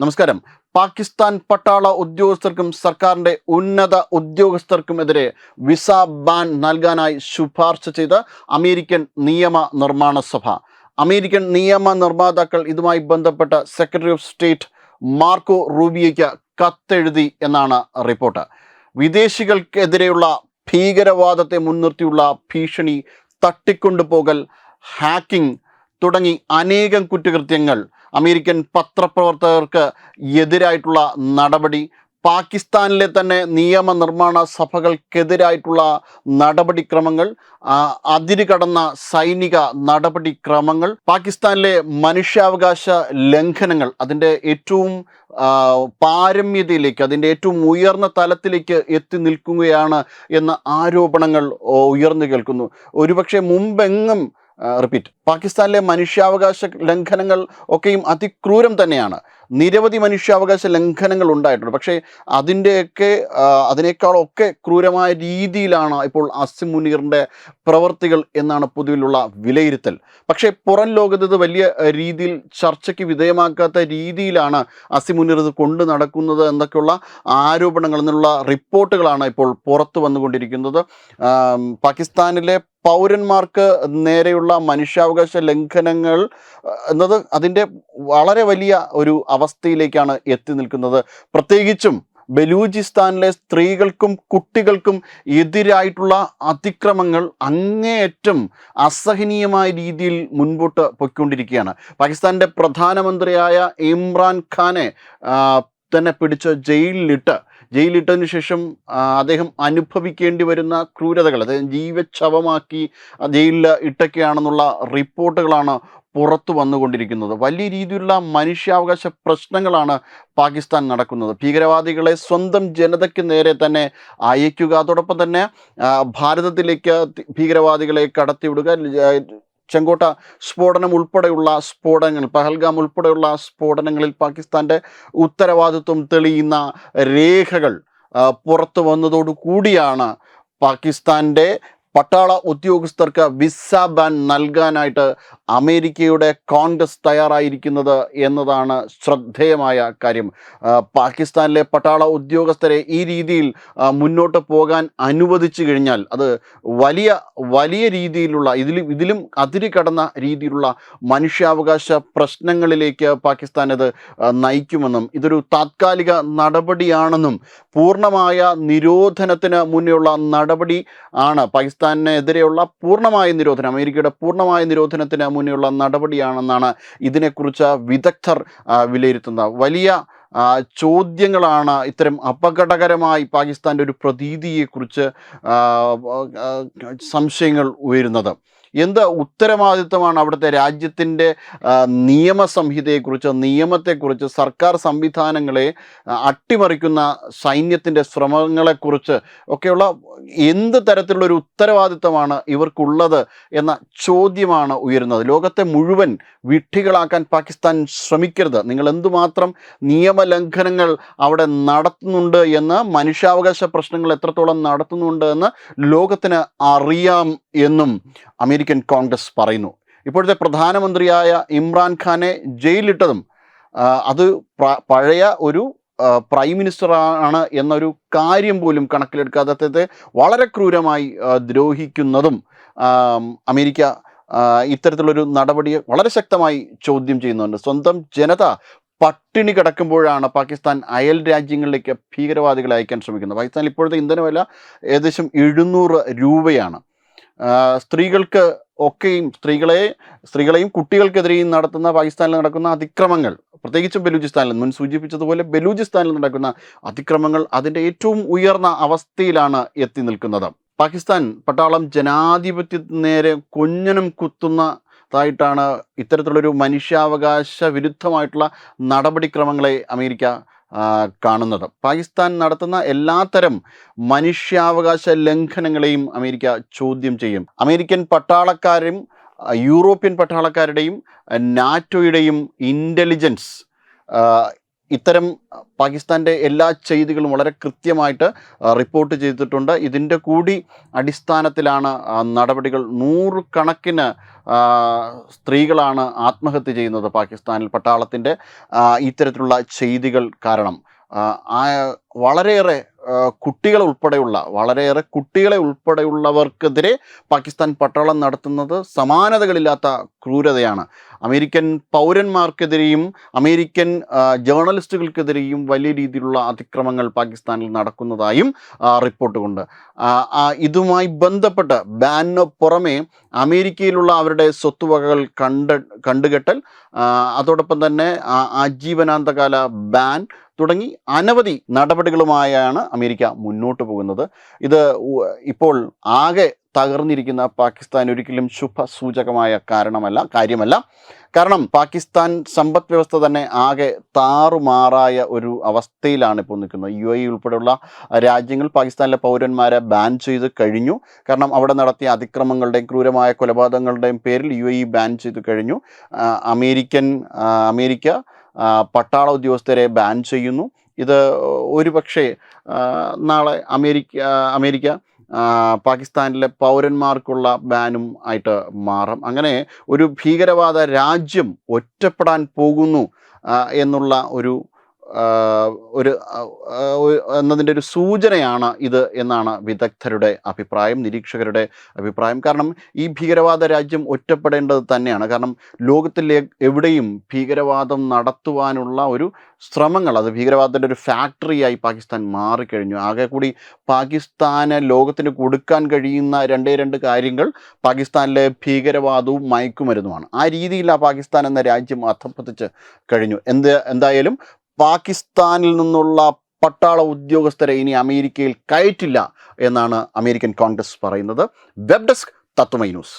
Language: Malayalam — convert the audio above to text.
നമസ്കാരം. പാകിസ്ഥാൻ പട്ടാള ഉദ്യോഗസ്ഥർക്കും സർക്കാരിന്റെ ഉന്നത ഉദ്യോഗസ്ഥർക്കുമെതിരെ വിസ ബാൻ നൽകാനായി ശുപാർശ ചെയ്ത അമേരിക്കൻ നിയമ നിർമ്മാണ സഭ. അമേരിക്കൻ നിയമ നിർമ്മാതാക്കൾ ഇതുമായി ബന്ധപ്പെട്ട സെക്രട്ടറി ഓഫ് സ്റ്റേറ്റ് മാർക്കോ റൂബിയയ്ക്ക് കത്തെഴുതി എന്നാണ് റിപ്പോർട്ട്. വിദേശികൾക്കെതിരെയുള്ള ഭീകരവാദത്തെ മുൻനിർത്തിയുള്ള ഭീഷണി തട്ടിക്കൊണ്ടുപോകൽ ഹാക്കിംഗ് തുടങ്ങി അനേകം കുറ്റകൃത്യങ്ങൾ അമേരിക്കൻ പത്രപ്രവർത്തകർക്ക് എതിരായിട്ടുള്ള നടപടി പാകിസ്ഥാനിലെ തന്നെ നിയമനിർമ്മാണ സഭകൾക്കെതിരായിട്ടുള്ള നടപടിക്രമങ്ങൾ അതിര് കടന്ന സൈനിക നടപടിക്രമങ്ങൾ പാകിസ്ഥാനിലെ മനുഷ്യാവകാശ ലംഘനങ്ങൾ അതിന്റെ ഏറ്റവും പാരമ്യതയിലേക്ക് അതിന്റെ ഏറ്റവും ഉയർന്ന തലത്തിലേക്ക് എത്തി നിൽക്കുകയാണ് എന്ന ആരോപണങ്ങൾ ഉയർന്നു കേൾക്കുന്നു. ഒരുപക്ഷെ മുമ്പെങ്ങും റിപ്പീറ്റ് പാകിസ്ഥാനിലെ മനുഷ്യാവകാശ ലംഘനങ്ങൾ ഒക്കെയും അതിക്രൂരം തന്നെയാണ്. നിരവധി മനുഷ്യാവകാശ ലംഘനങ്ങൾ ഉണ്ടായിട്ടുണ്ട്. പക്ഷേ അതിന്റെയൊക്കെ അതിനേക്കാളൊക്കെ ക്രൂരമായ രീതിയിലാണ് ഇപ്പോൾ അസിം മുനീറിന്റെ പ്രവർത്തികൾ എന്നാണ് പൊതുവിലുള്ള വിലയിരുത്തൽ. പക്ഷേ പുറം ലോകത്ത് ഇത് വലിയ രീതിയിൽ ചർച്ചയ്ക്ക് വിധേയമാക്കാത്ത രീതിയിലാണ് അസിം മുനീർ ഇത് കൊണ്ടു നടക്കുന്നത് എന്നൊക്കെയുള്ള ആരോപണങ്ങൾ എന്നുള്ള റിപ്പോർട്ടുകളാണ് ഇപ്പോൾ പുറത്തു വന്നുകൊണ്ടിരിക്കുന്നത്. പാകിസ്ഥാനിലെ പൗരന്മാർക്ക് നേരെയുള്ള മനുഷ്യാവകാശ ലംഘനങ്ങൾ എന്നത് അതിന്റെ വളരെ വലിയ ഒരു അവസ്ഥയിലേക്കാണ് എത്തി നിൽക്കുന്നത്. പ്രത്യേകിച്ചും ബലൂചിസ്ഥാനിലെ സ്ത്രീകൾക്കും കുട്ടികൾക്കും എതിരായിട്ടുള്ള അതിക്രമങ്ങൾ അങ്ങേയറ്റം അസഹനീയമായ രീതിയിൽ മുൻപോട്ട് പൊയ്ക്കൊണ്ടിരിക്കുകയാണ്. പാകിസ്ഥാന്റെ പ്രധാനമന്ത്രിയായ ഇമ്രാൻ ഖാനെ തന്നെ പിടിച്ച് ജയിലിലിട്ട് ജയിലിട്ടതിന് ശേഷം അദ്ദേഹം അനുഭവിക്കേണ്ടി വരുന്ന ക്രൂരതകൾ അദ്ദേഹം ജീവച്ഛവമാക്കി ജയിലിൽ ഇട്ടൊക്കെയാണെന്നുള്ള റിപ്പോർട്ടുകളാണ് പുറത്തു വന്നുകൊണ്ടിരിക്കുന്നത്. വലിയ രീതിയിലുള്ള മനുഷ്യാവകാശ പ്രശ്നങ്ങളാണ് പാകിസ്ഥാൻ നടക്കുന്നത്. ഭീകരവാദികളെ സ്വന്തം ജനതയ്ക്ക് നേരെ തന്നെ അയക്കുക അതോടൊപ്പം തന്നെ ഭാരതത്തിലേക്ക് ഭീകരവാദികളെ കടത്തിവിടുക ചെങ്കോട്ട സ്ഫോടനം ഉൾപ്പെടെയുള്ള സ്ഫോടനങ്ങൾ പഹൽഗാം ഉൾപ്പെടെയുള്ള സ്ഫോടനങ്ങളിൽ പാകിസ്ഥാന്റെ ഉത്തരവാദിത്വം തെളിയുന്ന രേഖകൾ പുറത്തു വന്നതോടു കൂടിയാണ് പാകിസ്ഥാന്റെ പട്ടാള ഉദ്യോഗസ്ഥർക്ക് വിസ ബാൻ നൽകാനായിട്ട് അമേരിക്കയുടെ കോൺഗ്രസ് തയ്യാറായിരിക്കുന്നത് എന്നതാണ് ശ്രദ്ധേയമായ കാര്യം. പാകിസ്ഥാനിലെ പട്ടാള ഉദ്യോഗസ്ഥരെ ഈ രീതിയിൽ മുന്നോട്ട് പോകാൻ അനുവദിച്ചു കഴിഞ്ഞാൽ അത് വലിയ വലിയ രീതിയിലുള്ള ഇതിലും ഇതിലും അതിര് കടന്ന രീതിയിലുള്ള മനുഷ്യാവകാശ പ്രശ്നങ്ങളിലേക്ക് പാകിസ്ഥാൻ അത് നയിക്കുമെന്നും ഇതൊരു താത്കാലിക നടപടിയാണെന്നും പൂർണമായ നിരോധനത്തിന് മുന്നേയുള്ള നടപടി ആണ് പാകിസ്ഥാനെതിരെയുള്ള പൂർണമായ നിരോധനം അമേരിക്കയുടെ പൂർണമായ നിരോധനത്തിന് മുന്നെയുള്ള നടപടിയാണെന്നാണ് ഇതിനെക്കുറിച്ച് വിദഗ്ധർ വിലയിരുത്തുന്നത്. വലിയ ചോദ്യങ്ങളാണ് ഇത്തരം അപകടകരമായി പാകിസ്ഥാന്റെ ഒരു പ്രതീതിയെക്കുറിച്ച് സംശയങ്ങൾ ഉയരുന്നത്. എന്ത് ഉത്തരവാദിത്വമാണ് അവിടുത്തെ രാജ്യത്തിന്റെ നിയമസംഹിതയെക്കുറിച്ച് നിയമ സംഹിതയെക്കുറിച്ച് നിയമത്തെക്കുറിച്ച് സർക്കാർ സംവിധാനങ്ങളെ അട്ടിമറിക്കുന്ന സൈന്യത്തിന്റെ ശ്രമങ്ങളെക്കുറിച്ച് ഒക്കെയുള്ള എന്ത് തരത്തിലുള്ള ഒരു ഉത്തരവാദിത്തമാണ് ഇവർക്കുള്ളത് എന്ന ചോദ്യമാണ് ഉയരുന്നത്. ലോകത്തെ മുഴുവൻ വിഡ്ഢികളാക്കാൻ പാകിസ്ഥാൻ ശ്രമിക്കരുത്. നിങ്ങൾ എന്തുമാത്രം നിയമലംഘനങ്ങൾ അവിടെ നടത്തുന്നുണ്ട് എന്ന് മനുഷ്യാവകാശ പ്രശ്നങ്ങൾ എത്രത്തോളം നടത്തുന്നുണ്ട് എന്ന് ലോകത്തിന് അറിയാം എന്നും. അമേരിക്കൻ കോൺഗ്രസ് പറയുന്നു. ഇപ്പോഴത്തെ പ്രധാനമന്ത്രിയായ ഇമ്രാൻഖാനെ ജയിലിട്ടതും അത് പഴയ ഒരു പ്രൈം മിനിസ്റ്റർ ആണ് എന്നൊരു കാര്യം പോലും കണക്കിലെടുക്കാതെ അദ്ദേഹത്തെ വളരെ ക്രൂരമായി ദ്രോഹിക്കുന്നതും അമേരിക്ക ഇത്തരത്തിലൊരു നടപടിയെ വളരെ ശക്തമായി ചോദ്യം ചെയ്യുന്നുണ്ട്. സ്വന്തം ജനത പട്ടിണി കിടക്കുമ്പോഴാണ് പാകിസ്ഥാൻ അയൽ രാജ്യങ്ങളിലേക്ക് ഭീകരവാദികളെ അയക്കാൻ ശ്രമിക്കുന്നത്. പാകിസ്ഥാനിൽ ഇപ്പോഴത്തെ ഇന്ധനവില ഏകദേശം എഴുന്നൂറ് രൂപയാണ്. സ്ത്രീകൾക്ക് ഒക്കെയും സ്ത്രീകളെ സ്ത്രീകളെയും കുട്ടികൾക്കെതിരെയും നടത്തുന്ന പാകിസ്ഥാനിൽ നടക്കുന്ന അതിക്രമങ്ങൾ പ്രത്യേകിച്ചും ബലൂചിസ്ഥാനിൽ മുൻ സൂചിപ്പിച്ചതുപോലെ ബലൂചിസ്ഥാനിൽ നടക്കുന്ന അതിക്രമങ്ങൾ അതിന്റെ ഏറ്റവും ഉയർന്ന അവസ്ഥയിലാണ് എത്തി നിൽക്കുന്നത്. പാകിസ്ഥാൻ പട്ടാളം ജനാധിപത്യത്തിന് നേരെ കൊഞ്ഞനം കുത്തുന്നതായിട്ടാണ് ഇത്തരത്തിലുള്ളൊരു മനുഷ്യാവകാശ വിരുദ്ധമായിട്ടുള്ള നടപടിക്രമങ്ങളെ അമേരിക്ക കാണുന്നത്. പാകിസ്ഥാൻ നടത്തുന്ന എല്ലാത്തരം മനുഷ്യാവകാശ ലംഘനങ്ങളെയും അമേരിക്ക ചോദ്യം ചെയ്യും. അമേരിക്കൻ പട്ടാളക്കാരും യൂറോപ്യൻ പട്ടാളക്കാരുടെയും നാറ്റോയുടെയും ഇന്റലിജൻസ് ഇത്തരം പാകിസ്ഥാന്റെ എല്ലാ ചെയ്തികളും വളരെ കൃത്യമായിട്ട് റിപ്പോർട്ട് ചെയ്തിട്ടുണ്ട്. ഇതിന്റെ കൂടി അടിസ്ഥാനത്തിലാണ് നടപടികൾ. നൂറുകണക്കിന് സ്ത്രീകളാണ് ആത്മഹത്യ ചെയ്യുന്നത് പാകിസ്ഥാനിൽ. പട്ടാളത്തിന്റെ ഇത്തരത്തിലുള്ള ചെയ്തികൾ കാരണം. വളരെയേറെ ആ, കുട്ടികളെ ഉൾപ്പെടെയുള്ള വളരെയേറെ കുട്ടികളെ ഉൾപ്പെടെയുള്ളവർക്കെതിരെ പാകിസ്ഥാൻ പട്ടാളം നടത്തുന്നത് സമാനതകളില്ലാത്ത ക്രൂരതയാണ്. അമേരിക്കൻ പൗരന്മാർക്കെതിരെയും അമേരിക്കൻ ജേർണലിസ്റ്റുകൾക്കെതിരെയും വലിയ രീതിയിലുള്ള അതിക്രമങ്ങൾ പാകിസ്ഥാനിൽ നടക്കുന്നതായും റിപ്പോർട്ടുകളുണ്ട് ഇതുമായി ബന്ധപ്പെട്ട് ബാനിന് പുറമെ അമേരിക്കയിലുള്ള അവരുടെ സ്വത്തുവകകൾ കണ്ട് കണ്ടുകെട്ടൽ അതോടൊപ്പം തന്നെ ആജീവനാന്തകാല ബാൻ തുടങ്ങി അനവധി നടപടികളുമായാണ് അമേരിക്ക മുന്നോട്ട് പോകുന്നത്. ഇത് ഇപ്പോൾ ആകെ തകർന്നിരിക്കുന്ന പാകിസ്ഥാൻ ഒരിക്കലും ശുഭസൂചകമായ കാരണമല്ല കാര്യമല്ല. കാരണം പാകിസ്ഥാൻ സമ്പദ് വ്യവസ്ഥ തന്നെ ആകെ താറുമാറായ ഒരു അവസ്ഥയിലാണ് ഇപ്പോൾ നിൽക്കുന്നത്. യു എ ഉൾപ്പെടെയുള്ള രാജ്യങ്ങൾ പാകിസ്ഥാനിലെ പൗരന്മാരെ ബാൻ ചെയ്ത് കഴിഞ്ഞു. കാരണം അവിടെ നടത്തിയ അതിക്രമങ്ങളുടെയും ക്രൂരമായ കൊലപാതകങ്ങളുടെയും പേരിൽ യു എ ബാൻ ചെയ്ത് കഴിഞ്ഞു. അമേരിക്കൻ അമേരിക്ക പട്ടാള ഉദ്യോഗസ്ഥരെ ബാൻ ചെയ്യുന്നു. ഇത് ഒരുപക്ഷെ പക്ഷേ നാളെ അമേരിക്ക അമേരിക്ക പാകിസ്ഥാനിലെ പൗരന്മാർക്കുള്ള ബാനും ആയിട്ട് മാറും. അങ്ങനെ ഒരു ഭീകരവാദ രാജ്യം ഒറ്റപ്പെടാൻ പോകുന്നു എന്നുള്ള ഒരു ഒരു എന്നതിന്റെ ഒരു സൂചനയാണ് ഇത് എന്നാണ് വിദഗ്ധരുടെ അഭിപ്രായം നിരീക്ഷകരുടെ അഭിപ്രായം. കാരണം ഈ ഭീകരവാദ രാജ്യം ഒറ്റപ്പെടേണ്ടത് തന്നെയാണ്. കാരണം ലോകത്തിലെ എവിടെയും ഭീകരവാദം നടത്തുവാനുള്ള ഒരു ശ്രമങ്ങൾ അത് ഭീകരവാദത്തിന്റെ ഒരു ഫാക്ടറിയായി പാകിസ്ഥാൻ മാറിക്കഴിഞ്ഞു. ആകെ കൂടി പാകിസ്ഥാന് ലോകത്തിന് കൊടുക്കാൻ കഴിയുന്ന രണ്ടേ രണ്ട് കാര്യങ്ങൾ പാകിസ്ഥാനിലെ ഭീകരവാദവും മയക്കുമരുന്നുമാണ്. ആ രീതിയിൽ ആ പാകിസ്ഥാൻ എന്ന രാജ്യം അധപ്പതിച്ച് കഴിഞ്ഞു. എന്ത് എന്തായാലും പാകിസ്ഥാനിൽ നിന്നുള്ള പട്ടാള ഉദ്യോഗസ്ഥരെ ഇനി അമേരിക്കയിൽ കയറ്റില്ല എന്നാണ് അമേരിക്കൻ കോൺഗ്രസ് പറയുന്നത്. Web desk Tatwamayi news.